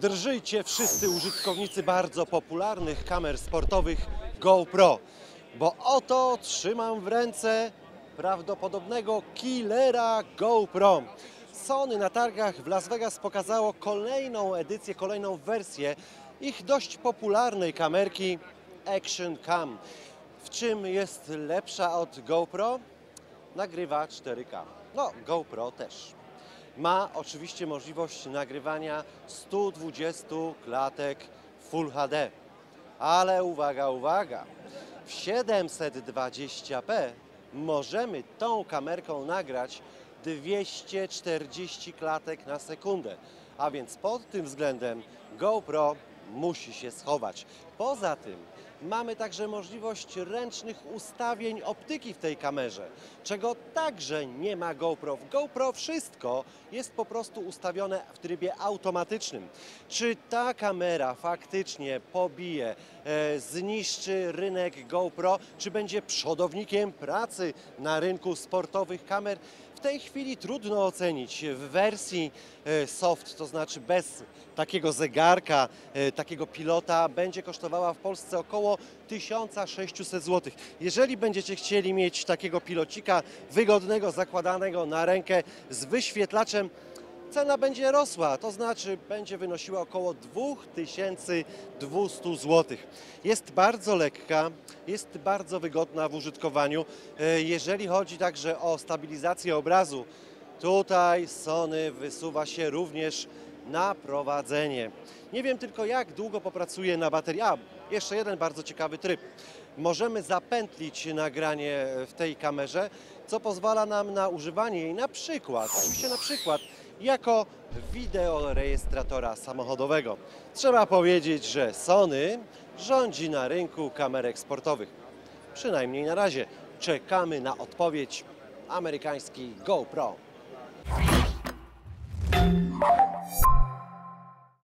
Drżyjcie wszyscy użytkownicy bardzo popularnych kamer sportowych GoPro, bo oto trzymam w ręce prawdopodobnego killera GoPro. Sony na targach w Las Vegas pokazało kolejną edycję, kolejną wersję ich dość popularnej kamerki Action Cam. W czym jest lepsza od GoPro? Nagrywa 4K. No, GoPro też. Ma oczywiście możliwość nagrywania 120 klatek Full HD. Ale uwaga, uwaga! W 720p możemy tą kamerką nagrać 240 klatek na sekundę. A więc pod tym względem GoPro musi się schować. Poza tym mamy także możliwość ręcznych ustawień optyki w tej kamerze, czego także nie ma GoPro. W GoPro wszystko jest po prostu ustawione w trybie automatycznym. Czy ta kamera faktycznie pobije, e, zniszczy rynek GoPro, czy będzie przodownikiem pracy na rynku sportowych kamer? W tej chwili trudno ocenić. W wersji e, soft, to znaczy bez takiego zegarka, e, takiego pilota, będzie kosztowała w Polsce około 1600 zł. Jeżeli będziecie chcieli mieć takiego pilocika wygodnego, zakładanego na rękę z wyświetlaczem, cena będzie rosła, to znaczy będzie wynosiła około 2200 zł. Jest bardzo lekka, jest bardzo wygodna w użytkowaniu. E, Jeżeli chodzi także o stabilizację obrazu, tutaj Sony wysuwa się również na prowadzenie. Nie wiem tylko jak długo popracuje na baterii. A, jeszcze jeden bardzo ciekawy tryb. Możemy zapętlić nagranie w tej kamerze, co pozwala nam na używanie jej na przykład, oczywiście na przykład, jako wideorejestratora samochodowego. Trzeba powiedzieć, że Sony rządzi na rynku kamerek sportowych. Przynajmniej na razie. Czekamy na odpowiedź amerykańskiej GoPro.